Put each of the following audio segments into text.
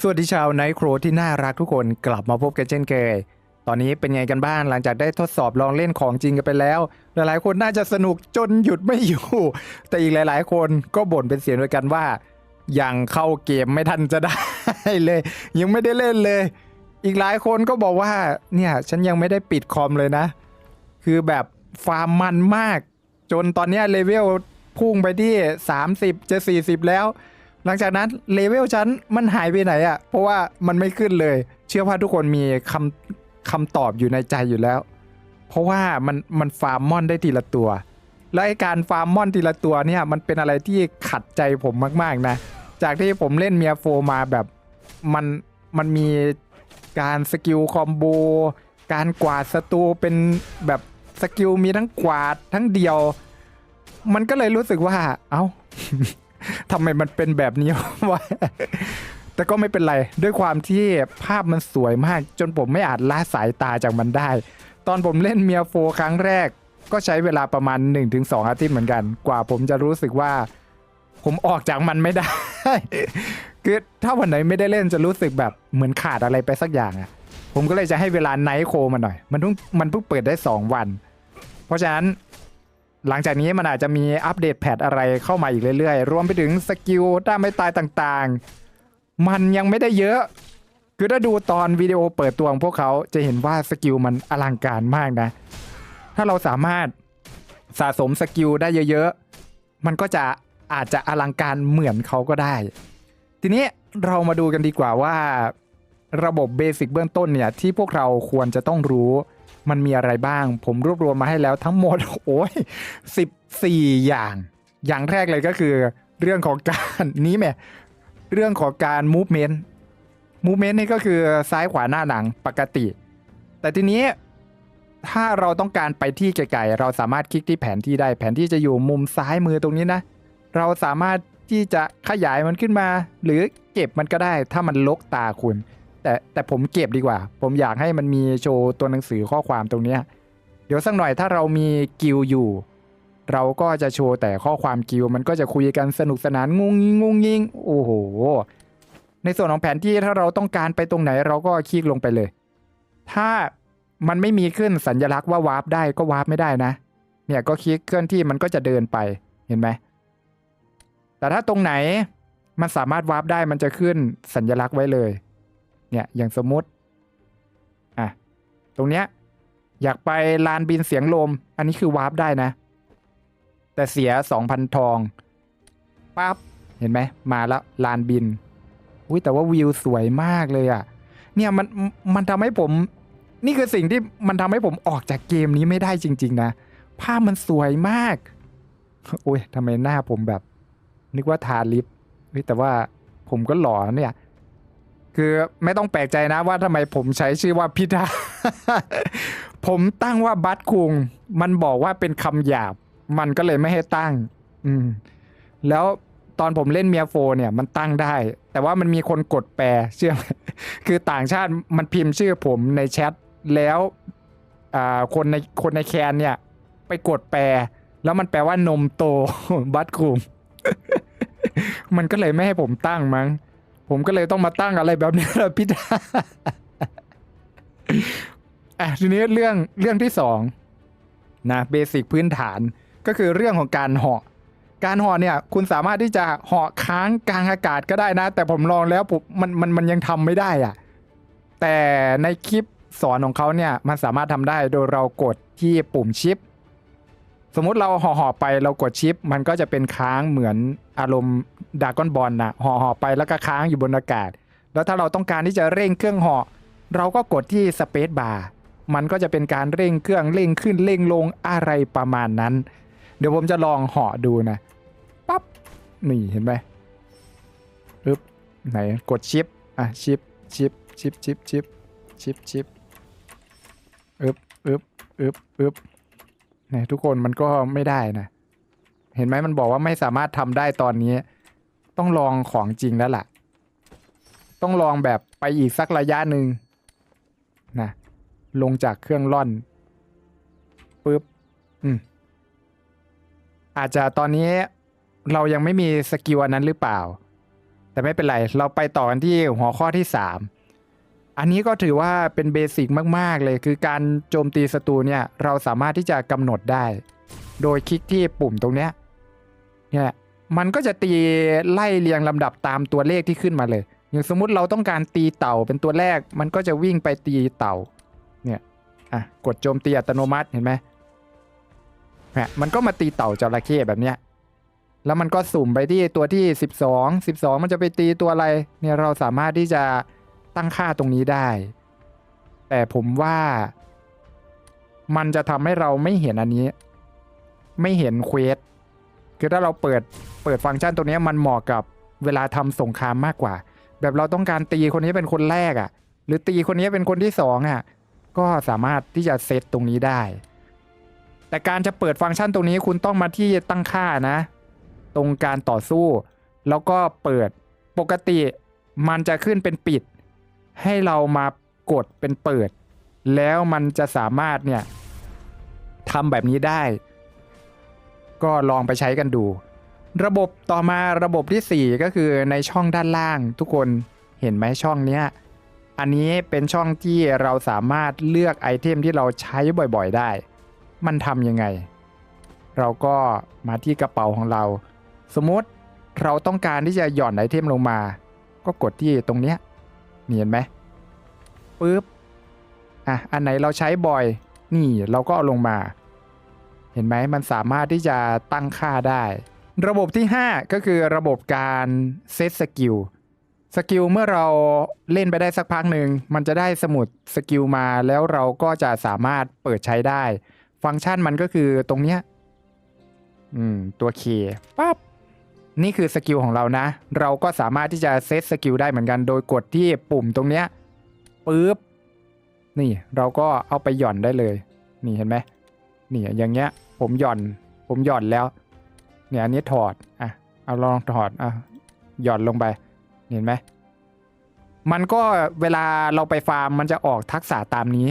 สวัสดีชาวไนท์โครที่น่ารักทุกคนกลับมาพบกันเช่นเคย ตอนนี้เป็นไงกันบ้างหลังจากได้ทดสอบลองเล่นของจริงกันไปแล้ว หลายๆคนน่าจะสนุกจนหยุดไม่อยู่ แต่อีกหลาย ๆ คนก็บ่นเป็นเสียงเดียวกันว่า ยังเข้าเกมไม่ทันจะได้เลย ยังไม่ได้เล่นเลย อีกหลายคนก็บอกว่าเนี่ยฉันยังไม่ได้ปิดคอมเลยนะ คือแบบฟาร์มมันมาก จนตอนนี้เลเวลพุ่งไปที่ 30 จะ 40 แล้ว หลังจากนั้นเลเวลฉันมันหายไปไหนอะ่ะ เพราะว่ามันไม่ขึ้นเลย เชื่อว่าทุกคนมีคำคำตอบอยู่ในใจอยู่แล้ว เพราะว่ามันมันฟาร์มมอนได้ทีละตัว และไอการฟาร์มมอนทีละตัวเนี่ยมันเป็นอะไรที่ขัดใจผมมากๆนะ จากที่ผมเล่นเมียโฟมาแบบมันมันมีการสกิลคอมโบการกวาดศัตรูเป็นแบบสกิลมีทั้งกวาดทั้งเดียว มันก็เลยรู้สึกว่า เอ้า ทำไมมันเป็นแบบนี้วะแต่ก็ไม่เป็นไร ด้วยความที่ภาพมันสวยมาก จนผมไม่อาจละสายตาจากมันได้ ตอนผมเล่นเมียโฟครั้งแรก ก็ใช้เวลาประมาณ 1-2 อาทิตย์เหมือนกัน กว่าผมจะรู้สึกว่า ผมออกจากมันไม่ได้ คือถ้าวันไหนไม่ได้เล่นจะรู้สึกแบบเหมือนขาดอะไรไปสักอย่างอะผมก็เลยจะให้เวลาไนท์โคมาหน่อย มันเพิ่งมันเพิ่งเปิดได้ 2 วัน เพราะฉะนั้น หลังจากนี้มันอาจจะมีอัปเดตแพทอะไรเข้ามาอีกเรื่อยๆ รวมไปถึงสกิลด้านไม่ตายต่างๆ มันยังไม่ได้เยอะ คือถ้าดูตอนวิดีโอเปิดตัวของพวกเขาจะเห็นว่าสกิลมันอลังการมากนะ ถ้าเราสามารถสะสมสกิลได้เยอะๆ มันก็จะอาจจะอลังการเหมือนเขาก็ได้ ทีนี้เรามาดูกันดีกว่าว่า ระบบเบสิกเบื้องต้นเนี่ยที่พวกเราควรจะต้องรู้ มันมีอะไรบ้าง ผมรวบรวมมาให้แล้วทั้งหมดโอ้ยสิบสี่อย่าง อย่างแรกเลยก็คือ เรื่องของการนี้แหม่เรื่องของการ movement movement นี่ก็คือซ้ายขวาหน้าหลังปกติ แต่ทีนี้ถ้าเราต้องการไปที่ไกลๆเราสามารถคลิกที่แผนที่ได้ แผนที่จะอยู่มุมซ้ายมือตรงนี้นะ เราสามารถที่จะขยายมันขึ้นมา หรือเก็บมันก็ได้ ถ้ามันลกตาคุณ แต่แต่ผมเก็บดีกว่า ผมอยากให้มันมีโชว์ตัวหนังสือข้อความตรงเนี้ยเดี๋ยวสักหน่อยถ้าเรามีกิลอยู่ เราก็จะโชว์แต่ข้อความกิลมันก็จะคุยกันสนุกสนานงงงิงงงิงโอ้โหในส่วนของแผนที่ถ้าเราต้องการไปตรงไหนเราก็คลิกลงไปเลย ถ้ามันไม่มีขึ้นสัญลักษณ์ว่าวาร์ปได้ก็วาร์ปไม่ได้นะ เนี่ยก็คลิกเคลื่อนที่มันก็จะเดินไปเห็นไหมแต่ถ้าตรงไหนมันสามารถวาร์ปได้มันจะขึ้นสัญลักษณ์ไว้เลย เนี่ยอย่างสมมุติอะตรงเนี้ยอยากไปลานบินเสียงลม อันนี้คือวาร์ปได้นะ แต่เสีย2,000ทองปั๊บเห็นไหมมาแล้วลานบินอุ้ยแต่ว่าวิวสวยมากเลยอะ่ะ เนี่ยมันมันทำให้ผม นี่คือสิ่งที่มันทำให้ผมออกจากเกมนี้ไม่ได้จริง ๆ นะ ภาพมันสวยมาก โอ้ยทำไมหน้าผมแบบ นึกว่าทาลิปแต่ว่าผมก็หล่อเนี่ย คือไม่ต้องแปลกใจนะว่าทำไมผมใช้ชื่อว่าพิธา ผมตั้งว่าบัตคุง มันบอกว่าเป็นคำหยาบ มันก็เลยไม่ให้ตั้ง อืม แล้วตอนผมเล่นเมียโฟเนี่ยมันตั้งได้ แต่ว่ามันมีคนกดแปลเชื่อไหมคือต่างชาติมันพิมพ์ชื่อผมในแชทแล้วอ่าคนในคนในแคนเนี่ย ไปกดแปล แล้วมันแปลว่านมโตบัตคุงมันก็เลยไม่ให้ผมตั้งมั้ง ผมก็เลยต้องมาตั้งอะไรแบบนี้ละพี่ดาอะทีนี้เรื่องเรื่องที่สองนะเบสิกพื้นฐานก็คือเรื่องของการเหาะ การเหาะเนี่ยคุณสามารถที่จะเหาะค้างกลางอากาศก็ได้นะ แต่ผมลองแล้วผมมันมันมันยังทำไม่ได้อะแต่ในคลิปสอนของเขาเนี่ยมันสามารถทำได้โดยเรากดที่ปุ่มชิป สมมุติเราห่อห่อไปเรากดชิป มันก็จะเป็นค้างเหมือนอารมณ์ดากอนบอลนะห่อห่อไปแล้วก็ค้างอยู่บนอากาศ แล้วถ้าเราต้องการที่จะเร่งเครื่องห่อเราก็กดที่สเปซบาร์มันก็จะเป็นการเร่งเครื่องเร่งขึ้นเร่งลงอะไรประมาณนั้น เดี๋ยวผมจะลองห่อดูนะปั๊บนี่เห็นไหมปึ๊บไหนกดชิปอะชิปชิปชิปชิปชิปชิปชิปอึบอึบอึบอึบ นี่ยทุกคนมันก็ไม่ได้นะ เห็นไหมมันบอกว่าไม่สามารถทำได้ตอนนี้ ต้องลองของจริงแล้วล่ะ ต้องลองแบบไปอีกสักระยะหนึ่งนะลงจากเครื่องล่อนปึ๊บอืมอาจจะตอนนี้เรายังไม่มีสกิลอันนั้นหรือเปล่า แต่ไม่เป็นไร เราไปต่อกันที่หัวข้อที่3 อันนี้ก็ถือว่าเป็นเบสิกมาก ๆ เลย คือการโจมตีศัตรูเนี่ยเราสามารถที่จะกำหนดได้ โดยคลิกที่ปุ่มตรงเนี้ยเนี่ยมันก็จะตีไล่เรียงลำดับตามตัวเลขที่ขึ้นมาเลย อย่างสมมุติเราต้องการตีเต่าเป็นตัวแรก มันก็จะวิ่งไปตีเต่าเนี่ยอะกดโจมตีอัตโนมัติเห็นไหมเนี่ยมันก็มาตีเต่าจระเข้แบบเนี้ยแล้วมันก็สุ่มไปที่ตัวที่ 12 12 มันจะไปตีตัวอะไรเนี่ยเราสามารถที่จะ ตั้งค่าตรงนี้ได้ แต่ผมว่ามันจะทำให้เราไม่เห็นอันนี้ ไม่เห็นเควสคือถ้าเราเปิดเปิดฟังก์ชันตัวนี้มันเหมาะกับเวลาทำสงครามมากกว่า แบบเราต้องการตีคนนี้เป็นคนแรกอะ่ะ หรือตีคนนี้เป็นคนที่สองอะก็สามารถที่จะเซตตรงนี้ได้ แต่การจะเปิดฟังก์ชันตรงนี้คุณต้องมาที่ตั้งค่านะ ตรงการต่อสู้ แล้วก็เปิดปกติมันจะขึ้นเป็นปิด ให้เรามากดเป็นเปิด แล้วมันจะสามารถเนี่ยทำแบบนี้ได้ ก็ลองไปใช้กันดู ระบบต่อมาระบบที่ 4 ก็คือในช่องด้านล่างทุกคนเห็นไหมช่องเนี้ยอันนี้เป็นช่องที่เราสามารถเลือกไอเทมที่เราใช้บ่อยๆได้ มันทำยังไง เราก็มาที่กระเป๋าของเรา สมมติเราต้องการที่จะหย่อนไอเทมลงมา ก็กดที่ตรงเนี้ย นี่เห็นไหมปึ๊บอะอันไหนเราใช้บ่อย นี่เราก็เอาลงมา เห็นไหมมันสามารถที่จะตั้งค่าได้ ระบบที่ 5 ก็คือระบบการเซตสกิลสกิลเมื่อเราเล่นไปได้สักพักหนึ่งมันจะได้สมุดสกิลมาแล้วเราก็จะสามารถเปิดใช้ได้ ฟังก์ชันมันก็คือตรงเนี้ยอืมตัว K ปั๊บ นี่คือสกิลของเรานะ เราก็สามารถที่จะเซตสกิลได้เหมือนกันโดยกดที่ปุ่มตรงเนี้ยปึ๊บนี่เราก็เอาไปหย่อนได้เลย นี่เห็นไหมนี่อย่างเงี้ย ผมหย่อน ผมหย่อนแล้ว เนี่ยอันนี้ถอดอะเอาลองถอดอะหย่อนลงไป เห็นไหมมันก็เวลาเราไปฟาร์มมันจะออกทักษะตามนี้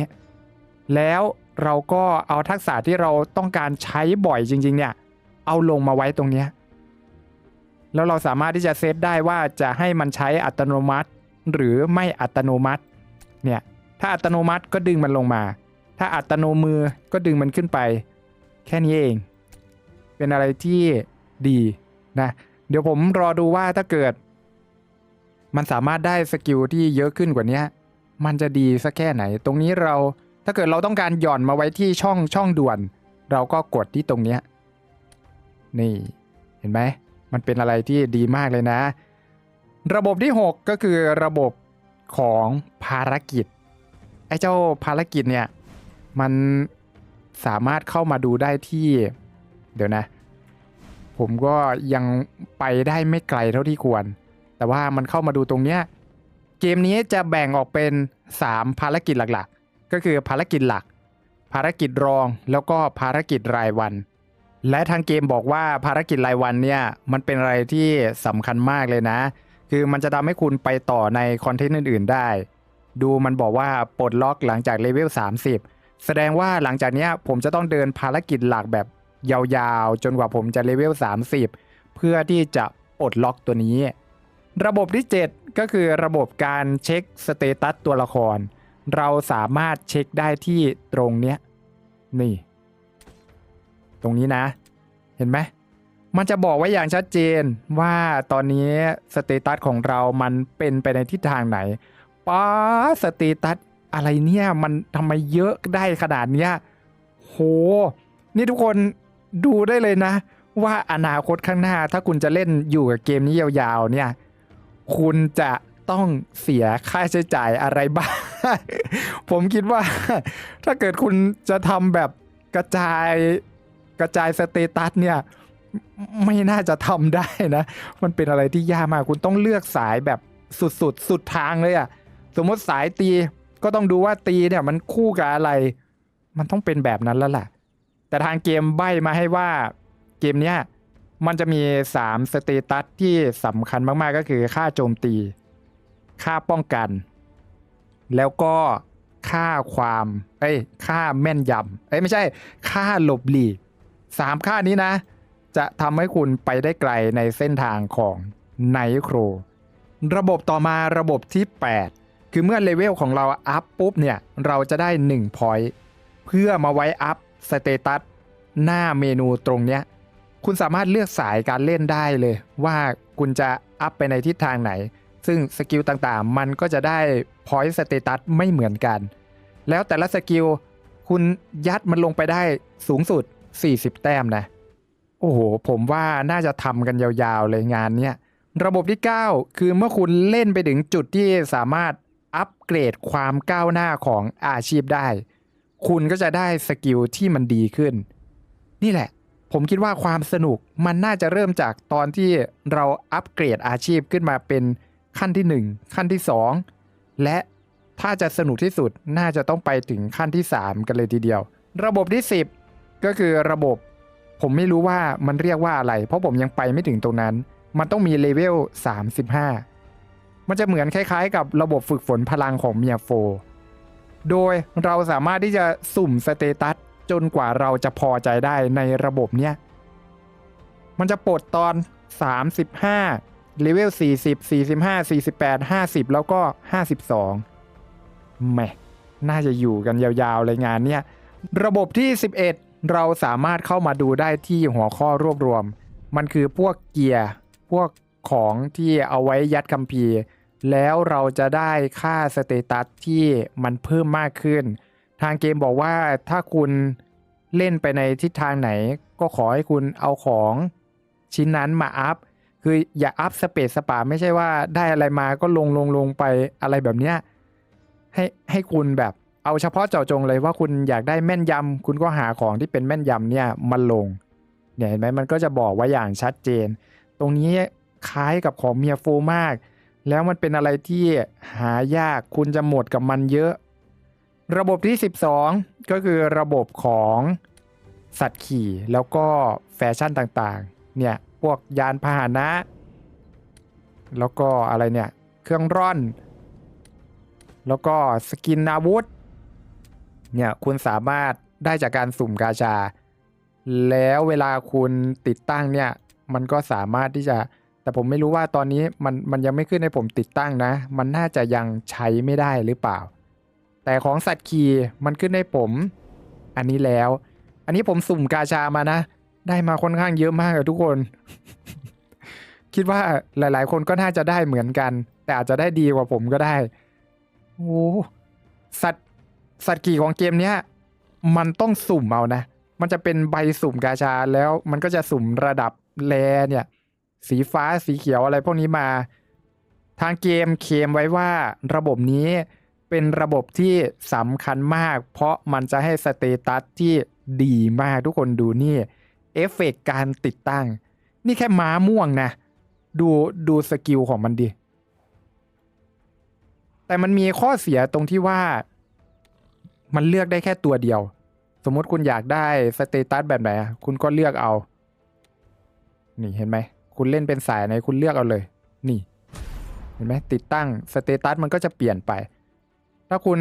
แล้วเราก็เอาทักษะที่เราต้องการใช้บ่อยจริง ๆ เนี่ย เอาลงมาไว้ตรงเนี้ย แล้วเราสามารถที่จะเซตได้ว่าจะให้มันใช้อัตโนมัติ หรือไม่อัตโนมัติเนี่ยถ้าอัตโนมัติก็ดึงมันลงมา ถ้าอัตโนมือก็ดึงมันขึ้นไป แค่นี้เอง เป็นอะไรที่ดีนะเดี๋ยวผมรอดูว่าถ้าเกิด มันสามารถได้สกิลที่เยอะขึ้นกว่านี้มันจะดีสักแค่ไหน ตรงนี้เราถ้าเกิดเราต้องการหย่อนมาไว้ที่ช่องช่องด่วน เราก็กดที่ตรงนี้นี่เห็นไหม มันเป็นอะไรที่ดีมากเลยนะ ระบบที่ 6 ก็คือระบบของภารกิจ ไอ้เจ้าภารกิจเนี่ย มันสามารถเข้ามาดูได้ที่ เดี๋ยวนะ ผมก็ยังไปได้ไม่ไกลเท่าที่ควร แต่ว่ามันเข้ามาดูตรงเนี้ย เกมนี้จะแบ่งออกเป็น 3 ภารกิจหลักๆ ก็คือภารกิจหลัก ภารกิจรองแล้วก็ภารกิจรายวัน และทางเกมบอกว่าภารกิจรายวันเนี่ยมันเป็นอะไรที่สำคัญมากเลยนะ คือมันจะทำให้คุณไปต่อในคอนเทนต์อื่น ๆ ได้ ดูมันบอกว่าปลดล็อกหลังจากเลเวล 30 แสดงว่าหลังจากนี้ผมจะต้องเดินภารกิจหลักแบบยาวๆ จนกว่าผมจะเลเวล 30 เพื่อที่จะปลดล็อกตัวนี้ ระบบที่ 7 ก็คือระบบการเช็คสเตตัสตัวละคร เราสามารถเช็คได้ที่ตรงเนี้ยนี่ ตรงนี้นะ เห็นไหมมันจะบอกไว้อย่างชัดเจนว่าตอนนี้สเตตัสของเรามันเป็นไปในทิศทางไหนป้าสเตตัสอะไรเนี่ยมันทำไมเยอะได้ขนาดเนี้ยโห นี่ทุกคนดูได้เลยนะ ว่าอนาคตข้างหน้าถ้าคุณจะเล่นอยู่กับเกมนี้ยาวๆ เนี่ย คุณจะต้องเสียค่าใช้จ่ายอะไรบ้าง ผมคิดว่า ถ้าเกิดคุณจะทำแบบกระจาย กระจายสเตตัสเนี่ยไม่น่าจะทำได้นะ มันเป็นอะไรที่ยากมากคุณต้องเลือกสายแบบสุดๆสุดทางเลยอะสมมติสายตีก็ต้องดูว่าตีเนี่ยมันคู่กับอะไร มันต้องเป็นแบบนั้นแล้วแหละแต่ทางเกมใบ้มาให้ว่าเกมเนี้ยมันจะมี3สเตตัสที่สำคัญมากๆก็คือค่าโจมตี ค่าป้องกัน แล้วก็ค่าความ เอ้ย ค่าแม่นยำเอ้ยไม่ใช่ ค่าหลบหลีก สามค่านี้นะ จะทำให้คุณไปได้ไกลในเส้นทางของไนโครระบบต่อมาระบบที่ 8 คือเมื่อเลเวลของเราอัพปุ๊บเนี่ย เราจะได้1 point เพื่อมาไว้อัพสเตตัสหน้าเมนูตรงเนี้ยคุณสามารถเลือกสายการเล่นได้เลย ว่าคุณจะอัพไปในทิศทางไหน ซึ่งสกิลต่างๆ มันก็จะได้ point status ไม่เหมือนกัน แล้วแต่ละสกิลคุณยัดมันลงไปได้สูงสุด 40 แต้มนะ โอ้โห ผมว่าน่าจะทำกันยาวๆเลยงานเนี้ย ระบบที่ 9 คือเมื่อคุณเล่นไปถึงจุดที่สามารถอัปเกรดความก้าวหน้าของอาชีพได้ คุณก็จะได้สกิลที่มันดีขึ้น นี่แหละ ผมคิดว่าความสนุกมันน่าจะเริ่มจากตอนที่เราอัปเกรดอาชีพขึ้นมาเป็นขั้นที่ 1 ขั้นที่ 2 และถ้าจะสนุกที่สุดน่าจะต้องไปถึงขั้นที่ 3 กันเลยทีเดียว ระบบที่ 10 ก็คือระบบผมไม่รู้ว่ามันเรียกว่าอะไร เพราะผมยังไปไม่ถึงตรงนั้น มันต้องมีเลเวล 35 มันจะเหมือนคล้ายๆ กับระบบฝึกฝนพลังของเมียโฟ โดยเราสามารถที่จะสุ่มสเตตัสจนกว่าเราจะพอใจได้ในระบบเนี้ย มันจะปลดตอน 35 เลเวล 40 45 48 50 แล้วก็ 52แหมน่าจะอยู่กันยาวๆเลยงานเนี้ย ระบบที่ 11 เราสามารถเข้ามาดูได้ที่หัวข้อรวบรวม มันคือพวกเกียร์ พวกของที่เอาไว้ยัดคัมภีร์ แล้วเราจะได้ค่าสเตตัสที่มันเพิ่มมากขึ้น ทางเกมบอกว่าถ้าคุณเล่นไปในทิศทางไหน ก็ขอให้คุณเอาของชิ้นนั้นมาอัพ คืออย่าอัพสเปซสปาไม่ใช่ว่าได้อะไรมาก็ลงลงลงไปอะไรแบบเนี้ยให้ให้คุณแบบ เอาเฉพาะเจาะจงเลยว่าคุณอยากได้แม่นยำคุณก็หาของที่เป็นแม่นยำเนี่ยมาลงเนี่ยเห็นไหมมันก็จะบอกว่าอย่างชัดเจน ตรงนี้คล้ายกับของเมียโฟมาก แล้วมันเป็นอะไรที่หายากคุณจะหมดกับมันเยอะ ระบบที่ 12 ก็คือระบบของสัตว์ขี่แล้วก็แฟชั่นต่างๆ เนี่ยพวกยานพาหนะ แล้วก็อะไรเนี่ย เครื่องร่อน แล้วก็สกินอาวุธ เนี่ยคุณสามารถได้จากการสุ่มกาชา แล้วเวลาคุณติดตั้งเนี่ย มันก็สามารถที่จะ แต่ผมไม่รู้ว่าตอนนี้มันมันยังไม่ขึ้นให้ผมติดตั้งนะ มันน่าจะยังใช้ไม่ได้หรือเปล่า แต่ของสัตว์ขี่มันขึ้นให้ผม อันนี้แล้ว อันนี้ผมสุ่มกาชามานะ ได้มาค่อนข้างเยอะมากอะทุกคน คิดว่าหลาย ๆ คนก็น่าจะได้เหมือนกัน แต่อาจจะได้ดีกว่าผมก็ได้โอ้สัตว์ สัตว์ขี่ของเกมเนี้ยมันต้องสุ่มเอานะ มันจะเป็นใบสุ่มกาชาแล้วมันก็จะสุ่มระดับแลเนี่ย สีฟ้าสีเขียวอะไรพวกนี้มา ทางเกมเคมไว้ว่าระบบนี้เป็นระบบที่สำคัญมาก เพราะมันจะให้สเตตัสที่ดีมากทุกคนดูนี่ เอฟเฟกต์การติดตั้ง นี่แค่ม้าม่วงนะ ดูดูสกิลของมันดิแต่มันมีข้อเสียตรงที่ว่า มันเลือกได้แค่ตัวเดียว สมมติคุณอยากได้สเตตัสแบบไหนคุณก็เลือกเอา นี่เห็นไหม คุณเล่นเป็นสายไหนคุณเลือกเอาเลย นี่ เห็นไหมติดตั้งสเตตัสมันก็จะเปลี่ยนไป ถ้าคุณ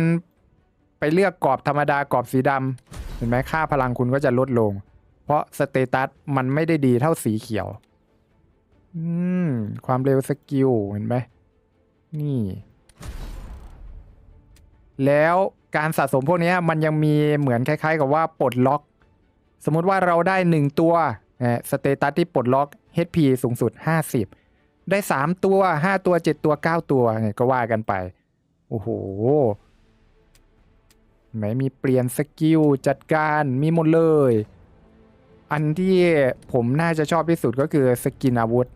ไปเลือกกรอบธรรมดากรอบสีดำเห็นไหมค่าพลังคุณก็จะลดลง เพราะสเตตัสมันไม่ได้ดีเท่าสีเขียวอืมความเร็วสกิลเห็นไหมนี่ แล้ว การสะสมพวกนี้มันยังมีเหมือนคล้ายๆ กับว่าปลดล็อก สมมุติว่าเราได้ 1 ตัวสเตตัสที่ปลดล็อก HP สูงสุด 50 ได้ 3 ตัว 5 ตัว 7 ตัว 9 ตัวเนี่ยก็ว่ากันไป โอ้โหไหนมีเปลี่ยนสกิลจัดการมีหมดเลย อันที่ผมน่าจะชอบที่สุดก็คือสกินอาวุธ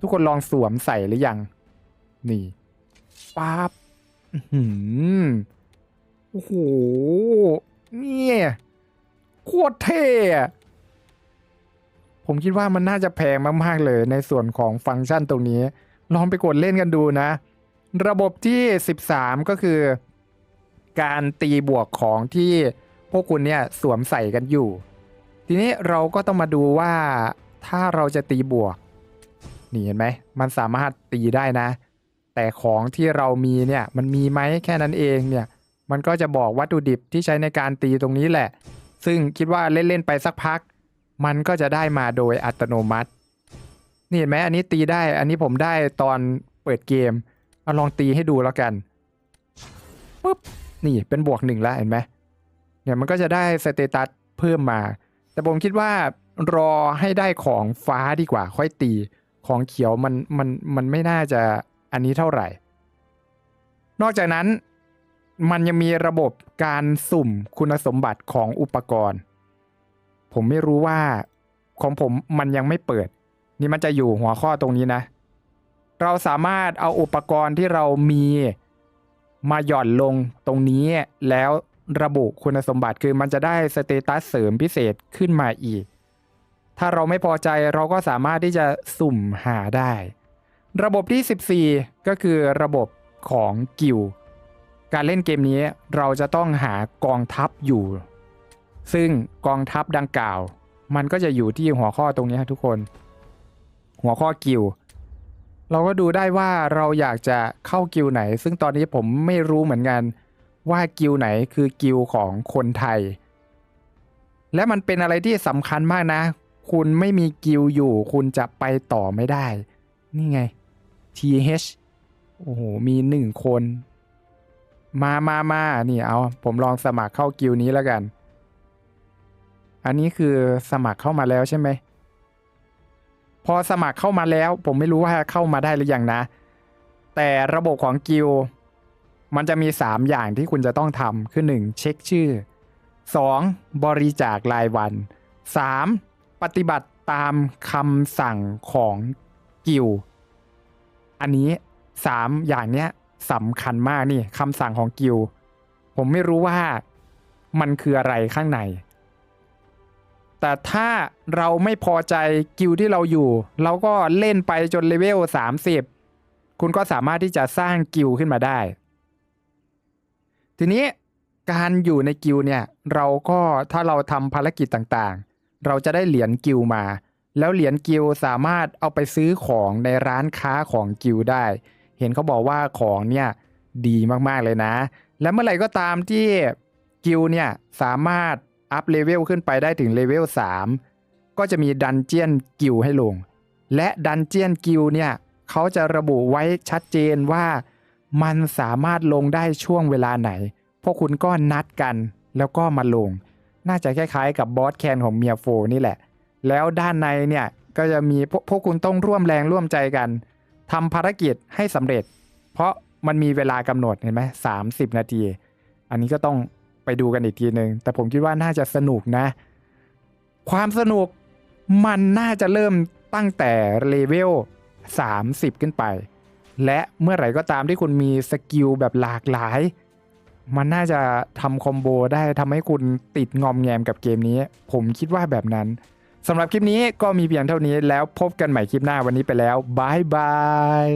ทุกคนลองสวมใส่หรือยัง นี่ปั๊บหือ โอ้โหเนี่ยโคตรเท่อะผมคิดว่ามันน่าจะแพงมากๆเลยในส่วนของฟังก์ชันตรงนี้ ลองไปกดเล่นกันดูนะ ระบบที่ 13 ก็คือ การตีบวกของที่พวกคุณเนี่ยสวมใส่กันอยู่ ทีนี้เราก็ต้องมาดูว่าถ้าเราจะตีบวก นี่เห็นไหม มันสามารถตีได้นะ แต่ของที่เรามีเนี่ยมันมีไหมแค่นั้นเองเนี่ย มันก็จะบอกวัตถุดิบที่ใช้ในการตีตรงนี้แหละ ซึ่งคิดว่าเล่น ๆ ไปสักพัก มันก็จะได้มาโดยอัตโนมัติ นี่เห็นไหมอันนี้ตีได้ อันนี้ผมได้ตอนเปิดเกม เอาลองตีให้ดูแล้วกันปุ๊บ นี่เป็นบวกหนึ่งแล้วเห็นไหมเนี่ยมันก็จะได้สเตตัสเพิ่มมา แต่ผมคิดว่ารอให้ได้ของฟ้าดีกว่า ค่อยตี ของเขียวมันมันมันไม่น่าจะอันนี้เท่าไหร่ นอกจากนั้น มันยังมีระบบการสุ่มคุณสมบัติของอุปกรณ์ ผมไม่รู้ว่าของผมมันยังไม่เปิด นี่มันจะอยู่หัวข้อตรงนี้นะ เราสามารถเอาอุปกรณ์ที่เรามีมาหย่อนลงตรงนี้แล้วระบุคุณสมบัติคือมันจะได้สเตตัสเสริมพิเศษขึ้นมาอีก ถ้าเราไม่พอใจเราก็สามารถที่จะสุ่มหาได้ ระบบที่ 14 ก็คือระบบของกิลด์ การเล่นเกมนี้เราจะต้องหากองทัพอยู่ ซึ่งกองทัพดังกล่าว มันก็จะอยู่ที่หัวข้อตรงนี้ครับทุกคน หัวข้อกิลด์เราก็ดูได้ว่าเราอยากจะเข้ากิลด์ไหน ซึ่งตอนนี้ผมไม่รู้เหมือนกันว่ากิลด์ไหนคือกิลด์ของคนไทย และมันเป็นอะไรที่สำคัญมากนะ คุณไม่มีกิลด์อยู่ คุณจะไปต่อไม่ได้ นี่ไง TH โอ้โห มีหนึ่งคน มามามานี่เอา ผมลองสมัครเข้ากิลนี้แล้วกัน อันนี้คือสมัครเข้ามาแล้วใช่ไหม พอสมัครเข้ามาแล้ว ผมไม่รู้ว่าเข้ามาได้หรือยังนะ แต่ระบบของกิลมันจะมี 3 อย่างที่คุณจะต้องทำคือ 1. เช็คชื่อ 2. บริจาครายวัน 3. ปฏิบัติตามคำสั่งของกิลอันนี้ 3 อย่างเนี้ย สำคัญมากนี่คำสั่งของกิลผมไม่รู้ว่ามันคืออะไรข้างใน แต่ถ้าเราไม่พอใจกิลที่เราอยู่ เราก็เล่นไปจนเลเวล 30 คุณก็สามารถที่จะสร้างกิลขึ้นมาได้ ทีนี้การอยู่ในกิลเนี่ยเราก็ถ้าเราทำภารกิจต่างๆ เราจะได้เหรียญกิลมา แล้วเหรียญกิลสามารถเอาไปซื้อของในร้านค้าของกิลได้ เห็นเขาบอกว่าของเนี่ยดีมากๆเลยนะ และเมื่อไหร่ก็ตามที่กิลเนี่ยสามารถอัพเลเวลขึ้นไปได้ถึงเลเวล3 ก็จะมีดันเจียนกิลให้ลง และดันเจียนกิลเนี่ยเขาจะระบุไว้ชัดเจนว่ามันสามารถลงได้ช่วงเวลาไหน พวกคุณก็นัดกันแล้วก็มาลง น่าจะคล้ายๆกับบอสแคนของเมียโฟนี่แหละ แล้วด้านในเนี่ยก็จะมีพวกพวกคุณต้องร่วมแรงร่วมใจกัน ทำภารกิจให้สำเร็จ เพราะมันมีเวลากำหนดเห็นไหมสามสิบนาที อันนี้ก็ต้องไปดูกันอีกทีหนึ่งแต่ผมคิดว่าน่าจะสนุกนะ ความสนุกมันน่าจะเริ่มตั้งแต่เลเวล30 ขึ้นไป และเมื่อไหร่ก็ตามที่คุณมีสกิลแบบหลากหลาย มันน่าจะทำคอมโบได้ทำให้คุณติดงอมแงมกับเกมนี้ ผมคิดว่าแบบนั้น สำหรับคลิปนี้ก็มีเพียงเท่านี้แล้วพบกันใหม่คลิปหน้าวันนี้ไปแล้วบายบาย